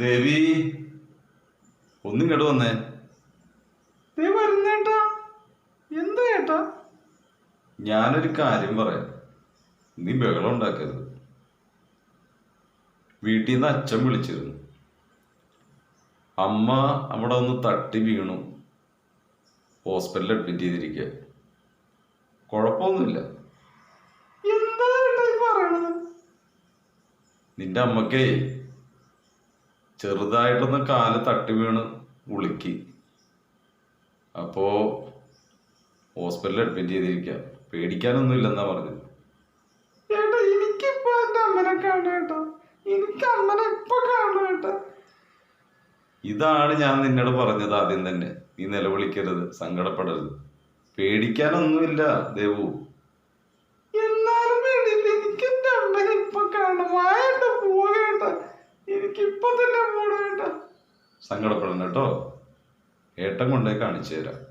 ദേവി ഒന്നും ഒന്നിങ്ങോട്ട് വന്നേ. ദേവി വരുന്നേട്ടാ എന്താ ഏട്ടാ? ഞാനൊരു കാര്യം പറയാം. നീ ബഹളം ഉണ്ടാക്കരുത്. വീട്ടിൽ നിന്ന് അച്ഛൻ വിളിച്ചിരുന്നു. അമ്മ അവിടെ ഒന്ന് തട്ടി വീണു. ഹോസ്പിറ്റലിൽ അഡ്മിറ്റ് ചെയ്തിരിക്കുക കുഴപ്പമൊന്നുമില്ല. നിന്റെ അമ്മക്കേ ചെറുതായിട്ടൊന്ന് കാൽ തട്ടി വീണ് ഉളുക്കി. അപ്പോ ഹോസ്പിറ്റലിൽ അഡ്മിറ്റ് ചെയ്തിരിക്കുക പേടിക്കാനൊന്നും ഇല്ലെന്നാ പറഞ്ഞത്. ഏട്ടാ എനിക്കിപ്പോ എന്റെ അമ്മനെ കാണും ഏട്ടാ എനിക്ക് അമ്മനെ ഇപ്പൊ കാണും ഏട്ടാ ഇതാണ് ഞാൻ നിന്നോട് പറഞ്ഞത് ആദ്യം തന്നെ. നീ നിലവിളിക്കരുത് സങ്കടപ്പെടരുത്. പേടിക്കാനൊന്നുമില്ല ദേവു എന്നാലും വേണ്ടിയില്ല എനിക്ക് എന്റെ അമ്മനെ ഇപ്പൊ കാണും വായട്ട പോകേട്ടാ എനിക്ക് ഇപ്പൊ തന്നെ പോകണം ഏട്ടാ സങ്കടപ്പെടണ്ട കേട്ടോ. ഏട്ടൻ കൊണ്ടേ കാണിച്ചു തരാം.